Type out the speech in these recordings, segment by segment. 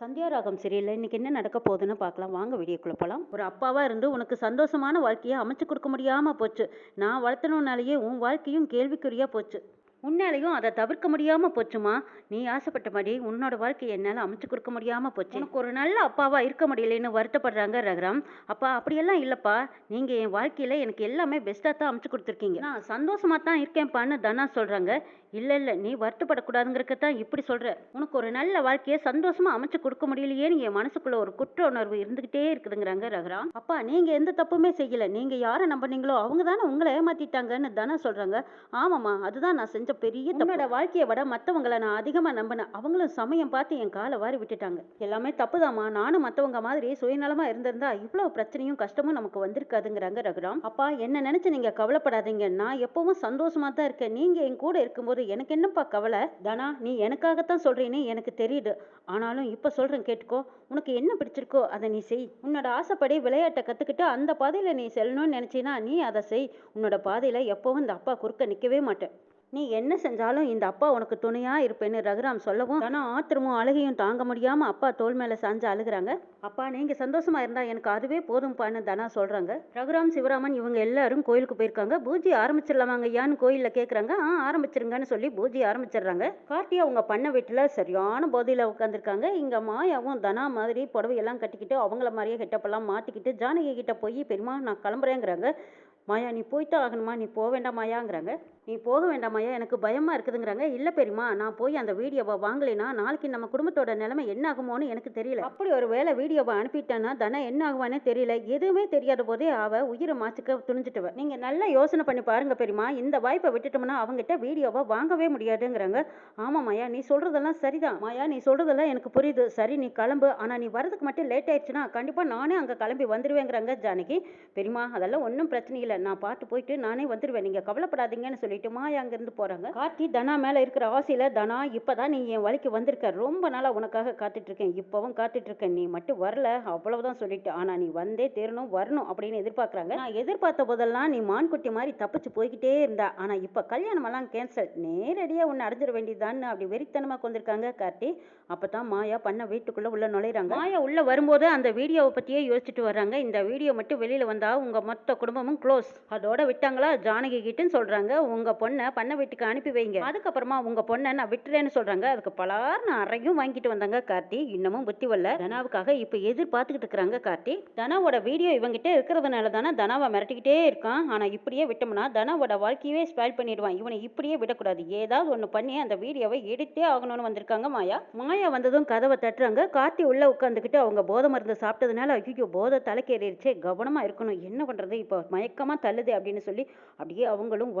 சந்தியாராகம் சரியில்லை இன்னைக்கு என்ன நடக்க போகுதுன்னு பார்க்கலாம். வாங்க வீடியோக்குள்ள போகலாம் ஒரு அப்பாவா இருந்து உனக்கு சந்தோஷமான வாழ்க்கையை அமைச்சு கொடுக்க முடியாம போச்சு. நான் வளர்த்தணும்னாலேயே உன் வாழ்க்கையும் கேள்விக்குறியா போச்சு. உன்னாலையும் அதை தவிர்க்க முடியாம போச்சுமா? நீ ஆசைப்பட்டபடி உன்னோட வாழ்க்கையை என்னால் அமைச்சு கொடுக்க முடியாம போச்சு. உனக்கு ஒரு நல்ல அப்பாவா இருக்க முடியலைன்னு வருத்தப்படுறாங்க ரகுராம். அப்பா அப்படியெல்லாம் இல்லப்பா. நீங்க என் வாழ்க்கையில எனக்கு எல்லாமே பெஸ்ட்டாக தான் அமைச்சு கொடுத்துருக்கீங்க. நான் சந்தோஷமா தான் இருக்கேன்ப்பான்னு தனா சொல்றாங்க. இல்ல இல்ல நீ வருத்தப்படக்கூடாதுங்கிறக்க தான் இப்படி சொல்ற. உனக்கு ஒரு நல்ல வாழ்க்கையை சந்தோஷமா அமைச்சு கொடுக்க முடியலையேன்னு என் மனசுக்குள்ள ஒரு குற்ற உணர்வு இருந்துகிட்டே இருக்குதுங்கிறாங்க ரகுராம். அப்பா நீங்க எந்த தப்புமே செய்யல. நீங்க யாரை நம்பினீங்களோ அவங்க தானே உங்களை ஏமாத்திட்டாங்கன்னு தனா சொல்றாங்க. ஆமாம்மா அதுதான் நான் செஞ்ச பெரிய தப்பு. உன்னோட வாழ்க்கையை விட மற்றவங்கள நான் அதிகமாக நம்பினேன். அவங்களும் சமயம் பார்த்து என் காலை வாரி விட்டுட்டாங்க. எல்லாமே தப்புதாம்மா. நானும் மற்றவங்க மாதிரி சுயநலமா இருந்திருந்தா இவ்வளவு பிரச்சனையும் கஷ்டமும் நமக்கு வந்திருக்காதுங்கிறாங்க ரகுராம். அப்பா என்ன நினைச்சு நீங்க கவலைப்படாதீங்க. நான் எப்பவும் சந்தோஷமா தான் இருக்கேன். நீங்க என் கூட இருக்கும்போது எனக்கு என்னப்பா கவலை? தனா நீ எனக்காகத்தான் சொல்றேன்னு எனக்கு தெரியுது. ஆனாலும் இப்ப சொல்றேன் கேட்டுக்கோ. உனக்கு என்ன பிடிச்சிருக்கோ அதை நீ செய். உன்னோட ஆசைப்படி விளையாட்டை கத்துக்கிட்டு அந்த பாதையில நீ செல்லணும்னு நினைச்சினா நீ அதை செய். உன்னோட பாதையில எப்பவும் இந்த அப்பா குறுக்க நிக்கவே மாட்டேன். நீ என்ன செஞ்சாலும் இந்த அப்பா உனக்கு துணையா இருப்பேன்னு ரகுராம் சொல்லவும் ஆனா ஆத்திரமும் அழுகையும் தாங்க முடியாம அப்பா தோல் மேல சாஞ்சு அழுகுறாங்க. அப்பா நீங்க சந்தோஷமா இருந்தா எனக்கு அதுவே போதும்ப்பான்னு தனா சொல்றாங்க. ரகுராம் சிவராமன் இவங்க எல்லாரும் கோயிலுக்கு போயிருக்காங்க. பூஜை ஆரம்பிச்சிடலாமாங்க ஐயான்னு கோயில்ல கேக்குறாங்க. ஆ ஆரம்பிச்சிருங்கன்னு சொல்லி பூஜை ஆரம்பிச்சிடுறாங்க. கார்த்தியா அவங்க பண்ண வீட்டுல சரியான போதையில உட்காந்துருக்காங்க இங்க மாயாவும் தனா மாதிரி புடவையெல்லாம் கட்டிக்கிட்டு அவங்கள மாதிரியே கெட்டப்பெல்லாம் மாத்திக்கிட்டு ஜானகி கிட்ட போய் பெரியமா நான் கிளம்புறேங்கிறாங்க மாயா நீ போய்ட்டு ஆகணுமா? நீ போக வேண்டாம் மாயாங்கிறாங்க. நீ போக வேண்டாமையா எனக்கு பயமா இருக்குதுங்கிறாங்க. இல்ல பெரியமா நான் போய் அந்த வீடியோவை வாங்கலைன்னா நாளைக்கு நம்ம குடும்பத்தோட நிலைமை என்ன ஆகுமோன்னு எனக்கு தெரியல. அப்படி ஒரு வேளை வீடியோவை அனுப்பிட்டேன்னா தனா என்ன ஆகுவானே தெரியல. எதுவுமே தெரியாத போதே அவ உயிரை மாச்சுக்க துணிஞ்சிட்டவ. நீங்க நல்லா யோசனை பண்ணி பாருங்க பெரியமா இந்த வாய்ப்பை விட்டுட்டோம்னா அவங்ககிட்ட வீடியோவை வாங்கவே முடியாதுங்கிறாங்க. ஆமா மாயா நீ சொல்றதெல்லாம் சரிதான். மாயா நீ சொல்றதெல்லாம் எனக்கு புரியுது. சரி நீ கிளம்பு. ஆனா நீ வரதுக்கு மட்டும் லேட் ஆயிடுச்சுன்னா கண்டிப்பா நானே அங்க கிளம்பி வந்துருவேங்கிறாங்க ஜானகி. பெரியமா அதெல்லாம் ஒன்றும் பிரச்சனை இல்லை. நான் பார்த்து போயிட்டு நானே வந்துருவேன். நீங்க கவலைப்படாதீங்கன்னு சொல்லி சொல்லிட்டு மாயா அங்கிருந்து போறாங்க. கார்த்தி தனா மேல இருக்கிற ஆசையில தனா இப்பதான் நீ என் வழிக்கு வந்திருக்க. ரொம்ப நாளா உனக்காக காத்துட்டு இருக்கேன் இப்பவும் காத்துட்டு இருக்கேன் நீ மட்டும் வரல. அவ்வளவுதான் சொல்லிட்டு ஆனா நீ வந்தே தேரணும் வரணும் அப்படின்னு எதிர்பார்க்கறாங்க. நான் எதிர்பார்த்த போதெல்லாம் நீ மான்குட்டி மாதிரி தப்பிச்சு போய்கிட்டே இருந்தா. ஆனா இப்ப கல்யாணம் எல்லாம் கேன்சல் நேரடியா உன்னை அடைஞ்சிட வேண்டியதுதான்னு அப்படி வெறித்தனமா கொண்டிருக்காங்க கார்த்தி. அப்பதான் மாயா பண்ண வீட்டுக்குள்ள உள்ள நுழையிறாங்க. மாயா உள்ள வரும்போது அந்த வீடியோவை பத்தியே யோசிச்சுட்டு வர்றாங்க. இந்த வீடியோ மட்டும் வெளியில வந்தா உங்க மொத்த குடும்பமும் க்ளோஸ் அதோட விட்டாங்களா? ஜானகி கிட்டன்னு சொல்றாங்க. உங்க பொண்ணை பண்ண வீட்டுக்கு அனுப்பி வைங்க. அதுக்கப்புறமா உங்க பொண்ணை நான் விட்டுறேன்னு சொல்றாங்க. அதுக்கு பலார்னு அறையும் வாங்கிட்டு வந்தாங்க கார்த்தி. இன்னமும் புத்தி வரல. தனாவுக்காக இப்ப எதிர்பார்த்துக்கிட்டு இருக்கிறாங்க கார்த்தி. தனாவோட வீடியோ இவங்கிட்ட இருக்கிறதுனால தானே தனாவை மிரட்டிக்கிட்டே இருக்கான். ஆனா இப்படியே விட்டோம்னா தனாவோட வாழ்க்கையவே ஸ்பாயில் பண்ணிடுவான். இவனை இப்படியே விடக்கூடாது. ஏதாவது ஒண்ணு பண்ணி அந்த வீடியோவை எடுத்தே ஆகணும்னு வந்திருக்காங்க மாயா. மாயா வந்ததும் கதவை தட்டுறாங்க. கார்த்தி உள்ள உட்காந்துக்கிட்டு அவங்க போதை மருந்து சாப்பிட்டதுனால ஐயோ போதை தலைக்கேறிடுச்சு. கவனமா இருக்கணும். என்ன பண்றது? இப்போ மயக்கமா தள்ளுது அப்படின்னு சொல்லி அப்படியே அவங்களும்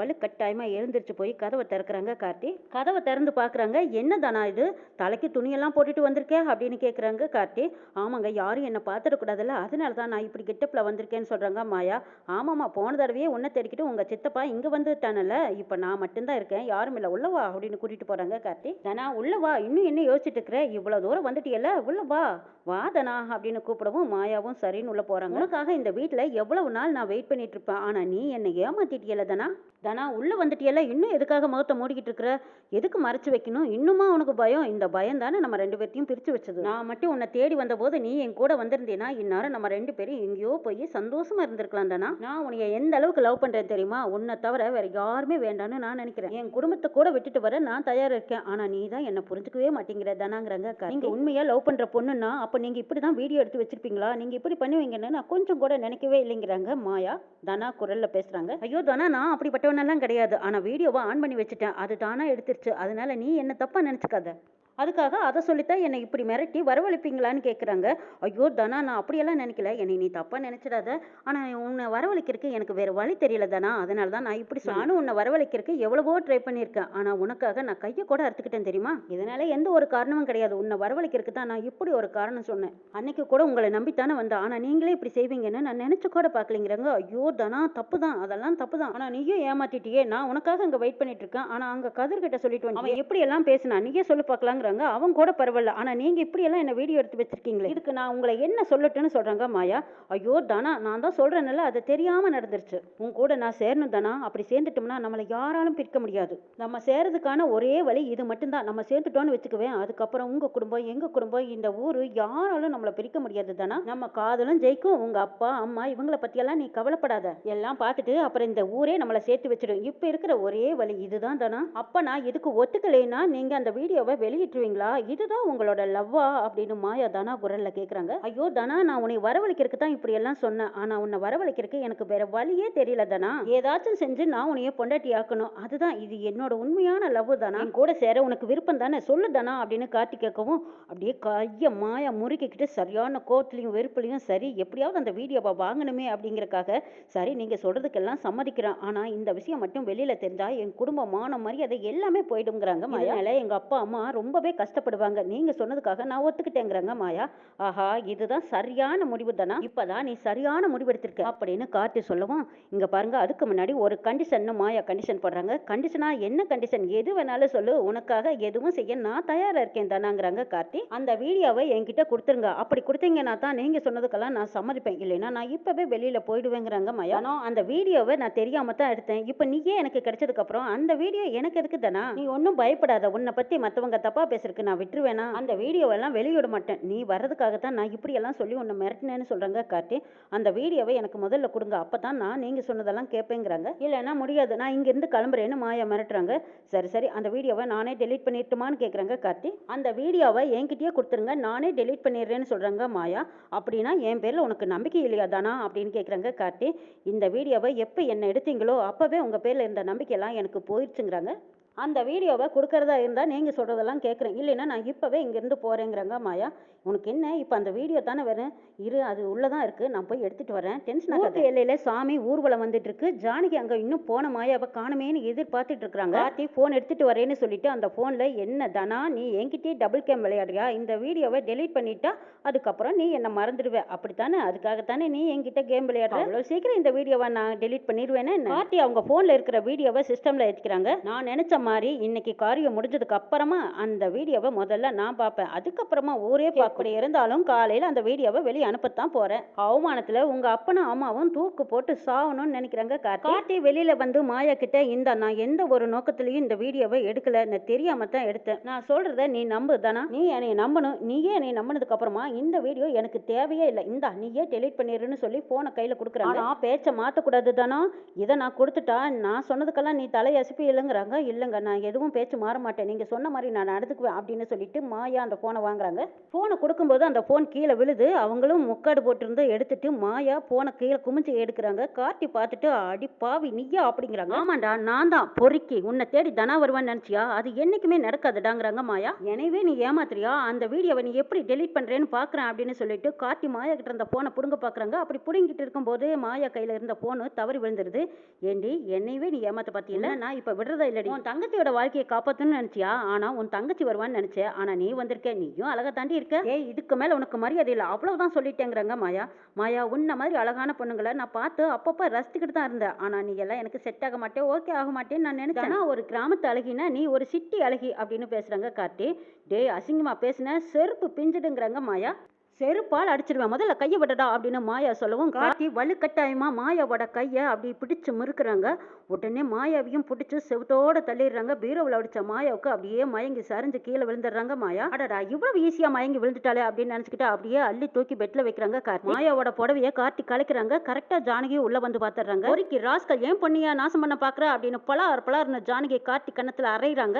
வலுக்கட்டாயமா எழுந்திரிச்சு போய் கதவை திறக்கிறாங்க கார்த்தி. கதவை திறந்து பார்க்குறாங்க என்ன தானா இது? தலைக்கு துணியெல்லாம் போட்டுட்டு வந்திருக்கே? அப்படின்னு கேட்குறாங்க கார்த்தி. ஆமாங்க யாரும் என்னை பார்த்துடக்கூடாதுல்ல. அதனால தான் நான் இப்படி கெட்டப்பில் வந்திருக்கேன்னு சொல்கிறாங்க மாயா. ஆமாம்மா போன தடவையே உன்னை தேடிக்கிட்டு உங்கள் சித்தப்பா இங்கே வந்துட்டானல்ல இப்போ நான் மட்டும்தான் இருக்கேன். யாரும் இல்லை. உள்ளவா அப்படின்னு கூட்டிகிட்டு போகிறாங்க கார்த்தி. தானா உள்ளவா இன்னும் என்ன யோசிச்சுட்டு இருக்கிற? இவ்வளோ தூரம் வந்துட்டியல்ல. உள்ளவா வா. வா தனா அப்படின்னு கூப்பிடவும் மாயாவும் சரின்னு உள்ள போகிறாங்க உனக்காக இந்த வீட்டில் எவ்வளவு நாள் நான் வெயிட் பண்ணிட்டு இருப்பேன். ஆனால் நீ என்னை ஏமாத்திட்டியல தனா. தனா உள்ள வந்துட்டியல்ல இன்னும் எதுக்காக முகத்தை மூடிக்கிட்டு இருக்கிற எதுக்கு மறைச்சு வைக்கணும்? இன்னுமா உனக்கு பயம்? இந்த பயம் தானே நம்ம ரெண்டு பேர்த்தையும் பிரிச்சு வச்சது. நான் மட்டும் உன்னை தேடி வந்தபோது நீ என் கூட வந்திருந்தேனா? இந்நேரம் நம்ம ரெண்டு பேரும் எங்கேயோ போய் சந்தோஷமா இருந்திருக்கலாம் தானா? நான் உன்னைய எந்த அளவுக்கு லவ் பண்றேன் தெரியுமா? உன்னை தவிர வேற யாருமே வேண்டாம்னு நான் நினைக்கிறேன். என் குடும்பத்தை கூட விட்டுட்டு வர நான் தயாரா இருக்கேன். ஆனா நீ தான் என்ன புரிஞ்சுக்கவே மாட்டேங்கிற. தானாங்கிறாங்க அக்கா. நீங்க உண்மையா லவ் பண்ற பொண்ணுன்னா அப்ப நீங்க இப்படிதான் வீடியோ எடுத்து வச்சிருப்பீங்களா? நீங்க இப்படி பண்ணுவீங்கன்னு நான் கொஞ்சம் கூட நினைக்கவே இல்லைங்கிறாங்க மாயா. தனா குரல்ல பேசுறாங்க. ஐயோ தனா நான் அப்படிப்பட்டவனெல்லாம் கிடையாது. ஆனா வீடியோவை ஆன் பண்ணி வச்சுட்டேன். அது தானாக எடுத்துருச்சு. அதனால நீ என்ன தப்பா நினச்சிக்காத. அதுக்காக அதை சொல்லித்தான் என்னை இப்படி மிரட்டி வரவழைப்பீங்களான்னு கேட்குறாங்க ஐயோ தனா நான் அப்படியெல்லாம் நினைக்கல. என்னை நீ தப்பாக நினச்சிடாத. ஆனால் உன்னை வரவழைக்கிறதுக்கு எனக்கு வேறு வழி தெரியல தானா. அதனால தான் நான் இப்படி. நானும் உன்னை வரவழைக்கிறதுக்கு எவ்வளவோ ட்ரை பண்ணியிருக்கேன். ஆனால் உனக்காக நான் கையை கூட அறுத்துக்கிட்டேன் தெரியுமா? இதனால எந்த ஒரு காரணமும் கிடையாது. உன்னை வரவழைக்கிறதுக்கு தான் நான் இப்படி ஒரு காரணம் சொன்னேன். அன்னைக்கு கூட உங்களை நம்பித்தானே வந்தேன். ஆனால் நீங்களே இப்படி செய்வீங்கன்னு நான் நினச்சி கூட பார்க்கலைங்கிறாங்க. ஐயோ தனா தப்பு தான் அதெல்லாம் தப்பு தான் ஆனால் நீயும் ஏமாத்திட்டியே. நான் உனக்காக அங்கே வெயிட் பண்ணிட்டு இருக்கேன். ஆனால் அங்கே கதிர்கிட்ட சொல்லிட்டு வந்து எப்படி எல்லாம் பேசினா? நீயே சொல்லி பார்க்கலாங்கிறாங்க சொல்றாங்க. அவங்க கூட பரவாயில்ல. ஆனா நீங்க இப்படியெல்லாம் என்ன வீடியோ எடுத்து வச்சிருக்கீங்களே? இதுக்கு நான் உங்களை என்ன சொல்லட்டுன்னு சொல்றாங்க மாயா? ஐயோ தானா நான் தான் சொல்கிறேன்ல அது தெரியாமல் நடந்துருச்சு. உன் கூட நான் சேரணும் தானா. அப்படி சேர்ந்துட்டோம்னா நம்மளை யாராலும் பிரிக்க முடியாது. நம்ம சேரதுக்கான ஒரே வழி இது மட்டும்தான். நம்ம சேர்ந்துட்டோன்னு வச்சுக்குவேன். அதுக்கப்புறம் உங்கள் குடும்பம் எங்கள் குடும்பம் இந்த ஊர் யாராலும் நம்மளை பிரிக்க முடியாது தானா. நம்ம காதலும் ஜெயிக்கும். உங்கள் அப்பா அம்மா இவங்கள பற்றியெல்லாம் நீ கவலைப்படாத. எல்லாம் பார்த்துட்டு அப்புறம் இந்த ஊரே நம்மளை சேர்த்து வச்சிடும். இப்போ இருக்கிற ஒரே வழி இதுதான் தானா. அப்போ நான் இதுக்கு ஒத்துக்கலைன்னா நீங்கள் அந்த வீடியோவை வெளியிட்டு வெளியிட்டுருவீங்களா இதுதான் உங்களோட லவ்வா? அப்படின்னு மாயா தானா குரல்ல கேக்குறாங்க. ஐயோ தானா நான் உன்னை வரவழைக்கிறதுக்கு தான் இப்படி எல்லாம் சொன்னேன். ஆனா உன்னை வரவழைக்கிறதுக்கு எனக்கு வேற வழியே தெரியல தானா. ஏதாச்சும் செஞ்சு நான் உன்னைய பொண்டாட்டி ஆக்கணும். அதுதான் இது. என்னோட உண்மையான லவ் தானா. கூட சேர உனக்கு விருப்பம் தானே? சொல்லு தானா அப்படின்னு காட்டி கேட்கவும் அப்படியே கைய மாயா முறுக்கிக்கிட்டு சரியான கோவத்துலையும் வெறுப்புலையும் சரி எப்படியாவது அந்த வீடியோவை வாங்கணுமே அப்படிங்கறக்காக சரி நீங்க சொல்றதுக்கெல்லாம் சம்மதிக்கிறேன். ஆனா இந்த விஷயம் மட்டும் வெளியில தெரிஞ்சா என் குடும்பம் மான மரியாதை எல்லாமே போயிடுங்கிறாங்க மாயா. இதனால எங்க அப்பா அம்மா ரொம்பவே கஷ்டப்படுவாங்க. நீங்க சொன்னதுக்காக நான் ஒத்துக்கிட்டேங்கிறாங்க மாயா. ஆஹா இதுதான் சரியான முடிவு தானா? இப்பதான் நீ சரியான முடிவு எடுத்திருக்க அப்படின்னு கார்த்தி சொல்லவும் இங்க பாருங்க அதுக்கு முன்னாடி ஒரு கண்டிஷன் மாயா கண்டிஷன் போடுறாங்க. கண்டிஷனா என்ன கண்டிஷன் எது வேணாலும் சொல்லு. உனக்காக எதுவும் செய்ய நான் தயாரா இருக்கேன் தானாங்கிறாங்க கார்த்தி. அந்த வீடியோவை என்கிட்ட கொடுத்துருங்க. அப்படி கொடுத்தீங்கன்னா தான் நீங்க சொன்னதுக்கெல்லாம் நான் சம்மதிப்பேன். இல்லைன்னா நான் இப்பவே வெளியில போயிடுவேங்கிறாங்க மாயா. ஆனா அந்த வீடியோவை நான் தெரியாம தான் எடுத்தேன். இப்போ நீயே எனக்கு கிடைச்சதுக்கு அப்புறம் அந்த வீடியோ எனக்கு எதுக்கு தானா? நீ ஒன்றும் பயப்படாத. உன்னை பத்தி மத்தவங்க தப்பா பேசுறதுக்கு நான் விட்டுருவேனா? அந்த வீடியோவெல்லாம் வெளியிட மாட்டேன். நீ வர்றதுக்காகத்தான் நான் இப்படியெல்லாம் சொல்லி உன்னை மிரட்டினேன்னு சொல்கிறாங்க கார்த்தி. அந்த வீடியோவை எனக்கு முதல்ல கொடுங்க. அப்போ தான் நான் நீங்கள் சொன்னதெல்லாம் கேட்பேங்கிறாங்க இல்லைன்னா முடியாது. நான் இங்கேருந்து கிளம்புறேன்னு மாயா மிரட்டுறாங்க. சரி சரி. அந்த வீடியோவை நானே டெலிட் பண்ணிட்டுமான்னு கேட்குறாங்க கார்த்தி. அந்த வீடியோவை என்கிட்டயே கொடுத்துருங்க. நானே டெலிட் பண்ணிடுறேன்னு சொல்கிறாங்க மாயா. அப்படின்னா என் பேரில் உனக்கு நம்பிக்கை இல்லையா தானா? அப்படின்னு கேட்குறாங்க கார்த்தி. இந்த வீடியோவை எப்போ என்ன எடுத்தீங்களோ அப்போவே உங்கள் பேரில் இருந்த நம்பிக்கையெல்லாம் எனக்கு போயிடுச்சுங்கிறாங்க அந்த வீடியோவை கொடுக்கறதா இருந்தால் நீங்கள் சொல்கிறதெல்லாம் கேட்குறேன் இல்லைன்னா நான் இப்போவே இங்கேருந்து போகிறேங்கிறாங்க மாயா. உனக்கு என்ன? இப்போ அந்த வீடியோ தானே வரும். இரு அது உள்ளே தான் இருக்குது நான் போய் எடுத்துகிட்டு வரேன். டென்ஷன் ஆகாத. எல்லையில் சாமி ஊர்வலம் வந்துட்டு இருக்கு ஜானகி அங்கே இன்னும் போன மாயாவை காணுமேன்னு எதிர்பார்த்துட்டு இருக்கிறாங்க கார்த்தி ஃபோன் எடுத்துகிட்டு வரேன்னு சொல்லிட்டு அந்த ஃபோனில் என்ன தானா நீ என்கிட்டயே டபுள் கேம் விளையாடுறியா? இந்த வீடியோவை டெலீட் பண்ணிட்டா அதுக்கப்புறம் நீ என்னை மறந்துடுவே. அப்படித்தானே? அதுக்காகத்தானே நீ என்கிட்ட கேம் விளையாடுற? அவ்வளோ சீக்கிரம் இந்த வீடியோவை நான் டெலீட் பண்ணிடுவேன்னு கார்த்தி அவங்க ஃபோனில் இருக்கிற வீடியோவை சிஸ்டமில் ஏற்றிக்கிறாங்க நான் நினச்ச மாதிரி இன்னைக்கு காரியம் முடிஞ்சதுக்கு அப்புறமா அந்த வீடியோவை முதல்ல நான் பார்ப்பேன். அதுக்கப்புறமா ஊரே பார்க்கக்கூடிய இருந்தாலும் காலையில் அந்த வீடியோவை வெளியே அனுப்பத்தான் போகிறேன் அவமானத்தில் உங்கள் அப்பனும் அம்மாவும் தூக்கு போட்டு சாகணும்னு நினைக்கிறாங்க கார்த்தி. வெளியில் வந்து மாயா கிட்ட இந்த நான் எந்த ஒரு நோக்கத்துலையும் இந்த வீடியோவை எடுக்கல. நான் தெரியாம தான் எடுத்தேன். நான் சொல்கிறத நீ நம்பு தானா நீ என்னை நம்பணும். நீயே என்னை நம்பினதுக்கு அப்புறமா இந்த வீடியோ எனக்கு தேவையே இல்லை. இந்தா நீயே டெலீட் பண்ணிடுன்னு சொல்லி ஃபோனை கையில் கொடுக்குறாங்க. ஆனால் பேச்சை மாற்றக்கூடாது தானா இதை நான் கொடுத்துட்டா நான் சொன்னதுக்கெல்லாம் நீ தலையசிப்பி இல்லைங்கிறாங்க. இல்லைங்க. நான் எதுவும் பேச்சு மாற மாட்டேன். நீங்கள் சொன்ன மாதிரி நான் நடந்துக்குவேன் அப்படின்னு சொல்லிட்டு மாயா அந்த ஃபோனை வாங்குறாங்க. ஃபோனை கொடுக்கும்போது அந்த ஃபோன் கீழே விழுது. அவங்களும் முக்காடு போட்டிருந்து எடுத்துட்டு மாயா ஃபோனை கீழே குமிஞ்சு எடுக்கிறாங்க. கார்த்தி பார்த்துட்டு அடி பாவி நீயா? அப்படிங்கிறாங்க. ஆமாண்டா நான் தான். பொறுக்கி உன்னை தேடி தனா வருவான்னு நினச்சியா? அது என்னைக்குமே நடக்காதுடாங்கிறாங்க மாயா. எனவே நீ ஏமாத்துறியா? அந்த வீடியோவை நீ எப்படி டெலீட் பண்ணுறேன்னு பார்க்குறேன் அப்படின்னு சொல்லிட்டு கார்த்தி மாயா கிட்ட இருந்த ஃபோனை பிடுங்க பார்க்குறாங்க. அப்படி பிடுங்கிட்டு இருக்கும்போது மாயா கையில் இருந்த ஃபோனு தவறி விழுந்துருது. ஏண்டி என்னையவே நீ ஏமாத்த பார்த்தியில்ல நான் இப்போ விடுறதா இல்லடி. உன் தங்கச்சியோட வாழ்க்கையை காப்பாற்றணும்னு நினைச்சியா? ஆனால் உன் தங்கச்சி வருவான்னு நினச்சேன். ஆனால் நீ வந்திருக்க. நீயும் அழகா தாண்டி இருக்க? ஏய் இதுக்கு மேலே உனக்கு மரியாதை இல்லை. அவ்வளவுதான் சொல்லிட்டேங்கிறாங்க மாயா. மாயா உன்ன மாதிரி அழகான பொண்ணுங்களை நான் பார்த்து அப்பப்போ ரசிச்சுக்கிட்டு தான் இருந்தேன். ஆனால் நீ எல்லாம் எனக்கு செட் ஆக மாட்டேன் ஓகே ஆக மாட்டேன்னு நான் நினைச்சேன். ஒரு கிராமத்து அழகினா நீ ஒரு சிட்டி அழகி அப்படின்னு பேசுறாங்க கார்த்தி. டேய் அசிங்கமா பேசுன. செருப்பு பிஞ்சிடுங்கிறாங்க மாயா. செருப்பால் அடிச்சிடுவேன் முதல்ல கையை விடடா அப்படின்னு மாயா சொல்லவும் கார்த்தி வலுக்கட்டாயமா மாயாவோட கையை அப்படி பிடிச்சு முறுக்குறாங்க. உடனே மாயாவையும் பிடிச்சு செவத்தோட தள்ளிடுறாங்க. பீரோவில் அடிச்ச மாயாவுக்கு அப்படியே மயங்கி சரிஞ்சு கீழே விழுந்துடுறாங்க மாயா. அடடா இவ்வளவு ஈஸியா மயங்கி விழுந்துட்டாலே அப்படின்னு நினைச்சுக்கிட்டு அப்படியே அள்ளி தூக்கி பெட்ல வைக்கிறாங்க கார்த்தி. மாயாவோட புடவைய கார்த்தி கலைக்கிறாங்க கரெக்டா ஜானகி உள்ள வந்து பாத்துறாங்க ஒருக்கி ராஸ்கல் ஏன் பொண்ணியா நாசம் பண்ண பாக்குற? அப்படின்னு பலார் பலார்னு ஜானகி கார்த்தி கன்னத்துல அரைகிறாங்க